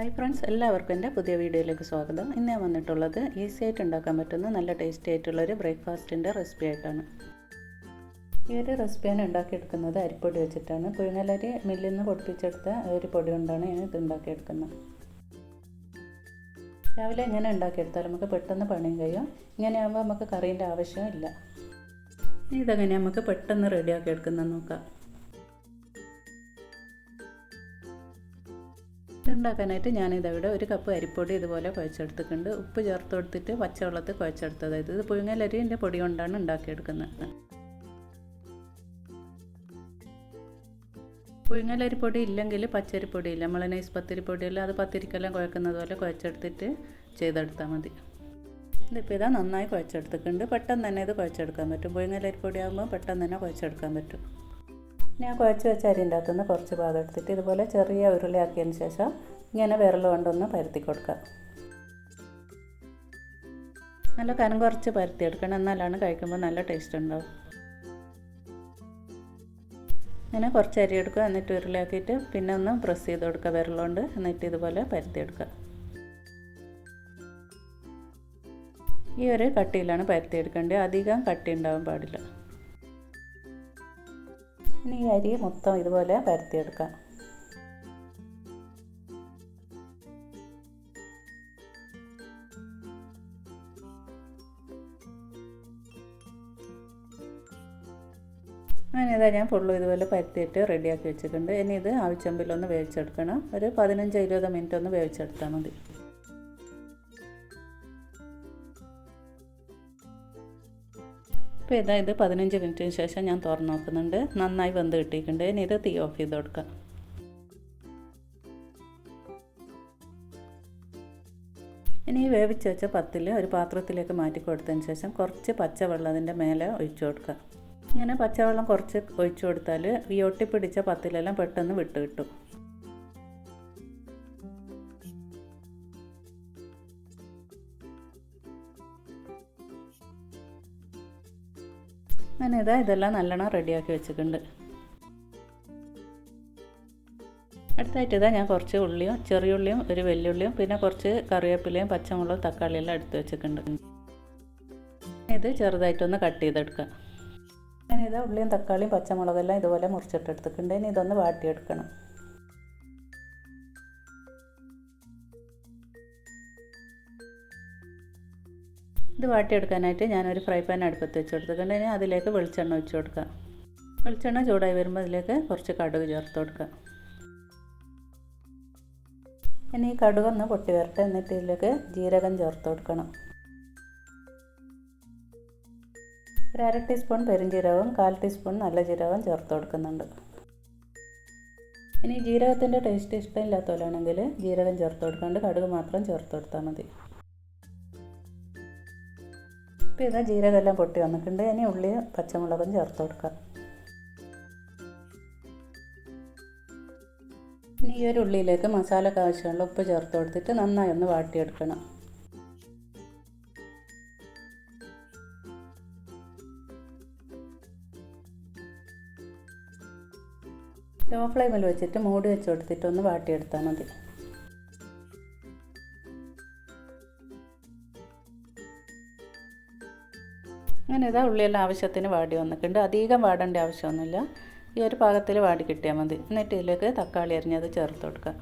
Hi friends എല്ലാവർക്കും എന്റെ പുതിയ വീഡിയോയിലേക്ക് സ്വാഗതം. ഇന്ന് ഞാൻ വന്നിട്ടുള്ളത് ഈസി ആയിട്ട് ഉണ്ടാക്കാൻ പറ്റുന്ന നല്ല ടേസ്റ്റി ആയിട്ടുള്ളൊരു ബ്രേക്ക്ഫാസ്റ്റിന്റെ റെസിപ്പി ആയിട്ടാണ്. ഈ ഒരു റെസിപ്പിയാണ് ഉണ്ടാക്കിയെടുക്കുന്നത് അരിപ്പൊടി വെച്ചിട്ടാണ്. പുഴുങ്ങലരി മില്ലിൽ നിന്ന് പൊടിപ്പിച്ചെടുത്ത ഒരു പൊടി കൊണ്ടാണ് ഞാൻ ഇത് ഉണ്ടാക്കിയെടുക്കുന്നത്. രാവിലെ ഇങ്ങനെ ഉണ്ടാക്കിയെടുത്താൽ നമുക്ക് പെട്ടെന്ന് പണിയും കഴിയും. ഇങ്ങനെ ആകുമ്പോൾ നമുക്ക് കറീന്റെ ആവശ്യമില്ല. ഇതങ്ങനെ നമുക്ക് പെട്ടെന്ന് റെഡിയാക്കി എടുക്കുന്നത് നോക്കാം. ഉണ്ടാക്കാനായിട്ട് ഞാനിതവിടെ ഒരു കപ്പ് അരിപ്പൊടി ഇതുപോലെ കുഴച്ചെടുത്തിട്ടുണ്ട്. ഉപ്പ് ചേർത്ത് കൊടുത്തിട്ട് പച്ചവെള്ളത്തിൽ കുഴച്ചെടുത്തത്. ഇത് പുഴുങ്ങലരിന്റെ പൊടി കൊണ്ടാണ് ഉണ്ടാക്കിയെടുക്കുന്നത്. പുഴുങ്ങലരിപ്പൊടി ഇല്ലെങ്കിൽ പച്ചരിപ്പൊടി ഇല്ല. നമ്മൾ നൈസ് ഇല്ല അത് പത്തിരിക്കെല്ലാം കുഴക്കുന്നത് പോലെ കുഴച്ചെടുത്തിട്ട് ചെയ്തെടുത്താൽ മതി. ഇതിപ്പോൾ ഇതാ നന്നായി കുഴച്ചെടുത്തിട്ടുണ്ട്. പെട്ടെന്ന് തന്നെ ഇത് കുഴച്ചെടുക്കാൻ പറ്റും. പുഴുങ്ങലരിപ്പൊടി ആകുമ്പോൾ പെട്ടെന്ന് തന്നെ കുഴച്ചെടുക്കാൻ പറ്റും. ഞാൻ കുഴച്ച് വെച്ച അരിന്റെ അകത്തുനിന്ന് കുറച്ച് ഭാഗം എടുത്തിട്ട് ഇതുപോലെ ചെറിയ ഉരുളയാക്കിയതിന് ശേഷം ഇങ്ങനെ വിരൽ കൊണ്ടൊന്ന് പരത്തി കൊടുക്കുക. നല്ല കനം കുറച്ച് പരത്തി എടുക്കണം. എന്നാലാണ് കഴിക്കുമ്പോൾ നല്ല ടേസ്റ്റ് ഉണ്ടാവും. ഇങ്ങനെ കുറച്ച് അരി എടുക്കുക. എന്നിട്ട് ഉരുളയാക്കിയിട്ട് പിന്നെ ഒന്ന് പ്രസ് ചെയ്ത് കൊടുക്കുക വിരലുകൊണ്ട് എന്നിട്ട് ഇതുപോലെ പരത്തിയെടുക്കുക ഈ ഒരു കട്ടിയിലാണ് പരത്തിയെടുക്കേണ്ടത് അധികം കട്ടി ഉണ്ടാവാൻ പാടില്ല. ഇനി ഈ അരി മൊത്തം ഇതുപോലെ പരത്തിയെടുക്കാം. അങ്ങനെ ഇതാ ഞാൻ ഫുള്ളും ഇതുപോലെ പരത്തിയിട്ട് റെഡിയാക്കി വെച്ചിട്ടുണ്ട്. ഇനി ഇത് ആവശ്യമ്പിലൊന്ന് വേവിച്ചെടുക്കണം. ഒരു പതിനഞ്ച് ഇരുപത് മിനിറ്റ് ഒന്ന് വേവിച്ചെടുത്താൽ മതി. ഇപ്പോൾ ഇതാ ഇത് പതിനഞ്ച് മിനിറ്റിന് ശേഷം ഞാൻ തുറന്ന് നോക്കുന്നുണ്ട്. നന്നായി വെന്ത് കിട്ടിയിട്ടുണ്ട്. ഇനി ഇത് തീ ഓഫ് ചെയ്ത് കൊടുക്കാം. ഇനി വേവിച്ച് വെച്ച പത്തിൽ ഒരു പാത്രത്തിലേക്ക് മാറ്റി കൊടുത്തതിന് ശേഷം കുറച്ച് പച്ചവെള്ളം അതിന്റെ മേലെ ഒഴിച്ചു കൊടുക്കുക. ഇങ്ങനെ പച്ചവെള്ളം കുറച്ച് ഒഴിച്ചു കൊടുത്താൽ ഈ ഒട്ടിപ്പിടിച്ച പത്തിലെല്ലാം പെട്ടെന്ന് വിട്ട് കിട്ടും. അങ്ങനെ ഇതാ ഇതെല്ലാം നല്ലോണം റെഡിയാക്കി വെച്ചിട്ടുണ്ട്. അടുത്തായിട്ട് ഇതാ ഞാൻ കുറച്ച് ഉള്ളിയും ചെറിയ ഉള്ളിയും ഒരു വെല്ലുള്ളിയും പിന്നെ കുറച്ച് കറിവേപ്പിലയും പച്ചമുളകും തക്കാളിയെല്ലാം എടുത്ത് വെച്ചിട്ടുണ്ട്. ഇത് ചെറുതായിട്ടൊന്ന് കട്ട് ചെയ്തെടുക്കുക ഞാനിതാ ഉള്ളിയും തക്കാളിയും പച്ചമുളകെല്ലാം ഇതുപോലെ മുറിച്ചിട്ടെടുത്തിട്ടുണ്ട്. ഇനി ഇതൊന്ന് വാട്ടിയെടുക്കണം. ഇത് വാട്ടിയെടുക്കാനായിട്ട് ഞാനൊരു ഫ്രൈ പാൻ അടുപ്പത്ത് വെച്ച് കൊടുത്തിട്ടുണ്ട് ഇനി അതിലേക്ക് വെളിച്ചെണ്ണ ഒഴിച്ച് കൊടുക്കുക. വെളിച്ചെണ്ണ ചൂടായി വരുമ്പോൾ അതിലേക്ക് കുറച്ച് കടുക് ചേർത്ത് കൊടുക്കുക. ഇനി ഈ കടുകൊന്ന് പൊട്ടി വരട്ടെ. എന്നിട്ട് ഇതിലേക്ക് ജീരകം ചേർത്ത് കൊടുക്കണം. ഒരു അര ടീസ്പൂൺ പെരുംജീരകവും കാൽ ടീസ്പൂൺ നല്ല ജീരകവും ചേർത്ത് കൊടുക്കുന്നുണ്ട്. ഇനി ജീരകത്തിന്റെ ടേസ്റ്റ് ഇഷ്ടമില്ലാത്തവരാണെങ്കിൽ ജീരകം ചേർത്ത് കൊടുക്കാണ്ട് കടുക് മാത്രം ചേർത്ത് കൊടുത്താൽ മതി. ഇപ്പോൾ ഇതാ ജീരകമെല്ലാം പൊട്ടി വന്നിട്ടുണ്ട്. ഇനി ഉള്ളി പച്ചമുളകും ചേർത്ത് കൊടുക്കാം ഇനി ഈ ഒരു ഉള്ളിയിലേക്ക് മസാലക്ക് ആവശ്യമുള്ള ഉപ്പ് ചേർത്ത് കൊടുത്തിട്ട് നന്നായി ഒന്ന് വാട്ടിയെടുക്കണം. ലോ ഫ്ലെയിമിൽ വെച്ചിട്ട് മൂടി വെച്ച് കൊടുത്തിട്ട് ഒന്ന് വാട്ടിയെടുത്താൽ മതി. അങ്ങനെ ഇതാ ഉള്ളിയെല്ലാം ആവശ്യത്തിന് വാടി വന്നിട്ടുണ്ട്. അധികം വാടേണ്ട ആവശ്യമൊന്നുമില്ല. ഈ ഒരു പാകത്തിൽ വാടി കിട്ടിയാൽ മതി. എന്നിട്ട് ഇതിലേക്ക് തക്കാളി അരിഞ്ഞത് ചേർത്ത് കൊടുക്കുക.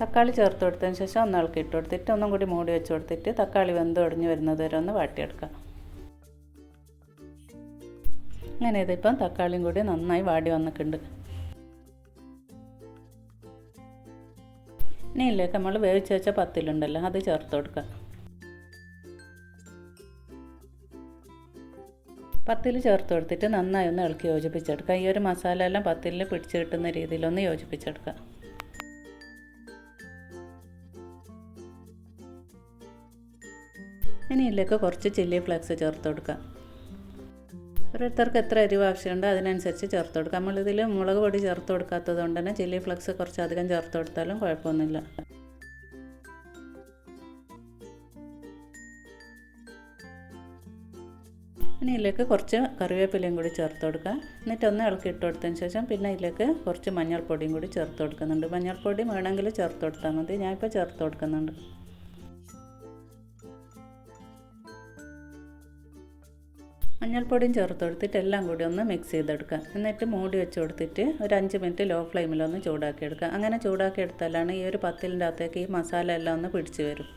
തക്കാളി ചേർത്ത് കൊടുത്തതിന് ശേഷം ഒന്ന് ഇളക്കി ഇട്ട് കൊടുത്തിട്ട് ഒന്നും കൂടി മൂടി വെച്ച് കൊടുത്തിട്ട് തക്കാളി വെന്ത് ഒടിഞ്ഞ് വരുന്നത് വരെ ഒന്ന് വാട്ടിയെടുക്കുക. അങ്ങനെ ഇതിപ്പം തക്കാളിയും കൂടി നന്നായി വാടി വന്നിട്ടുണ്ട്. ഇനി നമ്മൾ വേവിച്ച് വെച്ച പത്തിലുണ്ടല്ലോ അത് ചേർത്ത് കൊടുക്കുക. പത്തിൽ ചേർത്ത് കൊടുത്തിട്ട് നന്നായി ഒന്ന് ഇളക്കി യോജിപ്പിച്ചെടുക്കുക. ഈ ഒരു മസാല എല്ലാം പത്തിൽ പിടിച്ച് കിട്ടുന്ന രീതിയിലൊന്ന് യോജിപ്പിച്ചെടുക്കുക. ഇനി ഇതിലേക്ക് കുറച്ച് ചില്ലി ഫ്ലേക്സ് ചേർത്ത് കൊടുക്കുക. ഓരോരുത്തർക്ക് എത്ര എരിവ് ആവശ്യമുണ്ടോ അതിനനുസരിച്ച് ചേർത്ത് കൊടുക്കുക. നമ്മളിതിൽ മുളക് പൊടി ചേർത്ത് കൊടുക്കാത്തത് കൊണ്ട് തന്നെ ചില്ലി ഫ്ലേക്സ് കുറച്ച് അധികം ചേർത്ത് കൊടുത്താലും കുഴപ്പമൊന്നുമില്ല. ഇനി ഇതിലേക്ക് കുറച്ച് കറിവേപ്പിലയും കൂടി ചേർത്ത് കൊടുക്കുക. എന്നിട്ട് ഒന്ന് ഇളക്കി ഇട്ട് കൊടുത്തതിന് ശേഷം പിന്നെ ഇതിലേക്ക് കുറച്ച് മഞ്ഞൾപ്പൊടിയും കൂടി ചേർത്ത് കൊടുക്കുന്നുണ്ട്. മഞ്ഞൾപ്പൊടി വേണമെങ്കിൽ ചേർത്ത് കൊടുത്താൽ മതി. ഞാനിപ്പോൾ ചേർത്ത് കൊടുക്കുന്നുണ്ട്. മഞ്ഞൾപ്പൊടിയും ചേർത്ത് കൊടുത്തിട്ട് എല്ലാം കൂടി ഒന്ന് മിക്സ് ചെയ്തെടുക്കുക. എന്നിട്ട് മൂടി വെച്ച് കൊടുത്തിട്ട് ഒരു അഞ്ച് മിനിറ്റ് ലോ ഫ്ലെയിമിലൊന്ന് ചൂടാക്കി എടുക്കുക. അങ്ങനെ ചൂടാക്കി എടുത്താലാണ് ഈ ഒരു പത്തിലിന്റെ അകത്തേക്ക് ഈ മസാല എല്ലാം ഒന്ന് പിടിച്ച് വരും.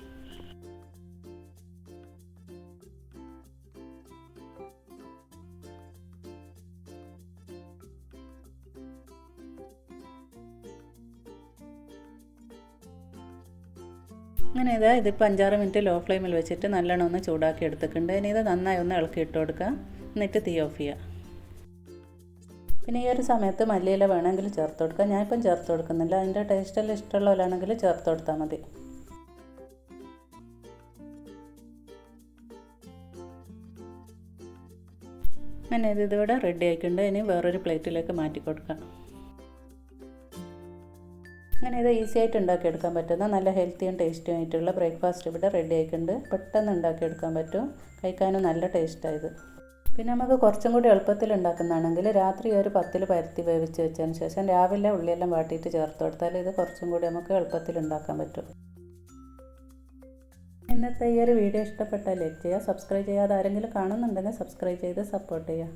അങ്ങനെ ഇതാ ഇതിപ്പോൾ അഞ്ചാറ് മിനിറ്റ് ലോ ഫ്ലെയിമിൽ വെച്ചിട്ട് നല്ലോണം ഒന്ന് ചൂടാക്കി എടുത്തിട്ടുണ്ട്. ഇനി ഇത് നന്നായി ഒന്ന് ഇളക്കി ഇട്ട് കൊടുക്കുക. എന്നിട്ട് തീ ഓഫ് ചെയ്യുക. പിന്നെ ഈ ഒരു സമയത്ത് മല്ലിയില വേണമെങ്കിൽ ചേർത്ത് കൊടുക്കുക. ഞാനിപ്പം ചേർത്ത് കൊടുക്കുന്നില്ല. അതിന്റെ ടേസ്റ്റെല്ലാം ഇഷ്ടമുള്ളവരാണെങ്കിൽ ചേർത്ത് കൊടുത്താൽ മതി. അങ്ങനെ ഇത് ഇതിവിടെ റെഡി ആയിട്ടുണ്ട്. ഇനി വേറൊരു പ്ലേറ്റിലേക്ക് മാറ്റി കൊടുക്കാം അങ്ങനെ ഇത് ഈസി ആയിട്ട് ഉണ്ടാക്കിയെടുക്കാൻ പറ്റുന്ന നല്ല ഹെൽത്തിയും ടേസ്റ്റിയും ആയിട്ടുള്ള ബ്രേക്ക്ഫാസ്റ്റ് ഇവിടെ റെഡി ആയിട്ടുണ്ട്. പെട്ടെന്ന് ഉണ്ടാക്കിയെടുക്കാൻ പറ്റും. കഴിക്കാനും നല്ല ടേസ്റ്റായത് പിന്നെ നമുക്ക് കുറച്ചും കൂടി എളുപ്പത്തിൽ ഉണ്ടാക്കുന്നതാണെങ്കിൽ രാത്രി ഒരു പത്തിൽ പരത്തി വേവിച്ച് വെച്ചതിന് ശേഷം രാവിലെ ഉള്ളിയെല്ലാം വാട്ടിയിട്ട് ചേർത്ത് കൊടുത്താൽ ഇത് കുറച്ചും കൂടി നമുക്ക് എളുപ്പത്തിൽ ഉണ്ടാക്കാൻ പറ്റും. ഇന്നത്തെ ഈ ഒരു വീഡിയോ ഇഷ്ടപ്പെട്ടാൽ ലൈക്ക് ചെയ്യുക സബ്സ്ക്രൈബ് ചെയ്യാതെ ആരെങ്കിലും കാണുന്നുണ്ടെങ്കിൽ സബ്സ്ക്രൈബ് ചെയ്ത് സപ്പോർട്ട് ചെയ്യുക.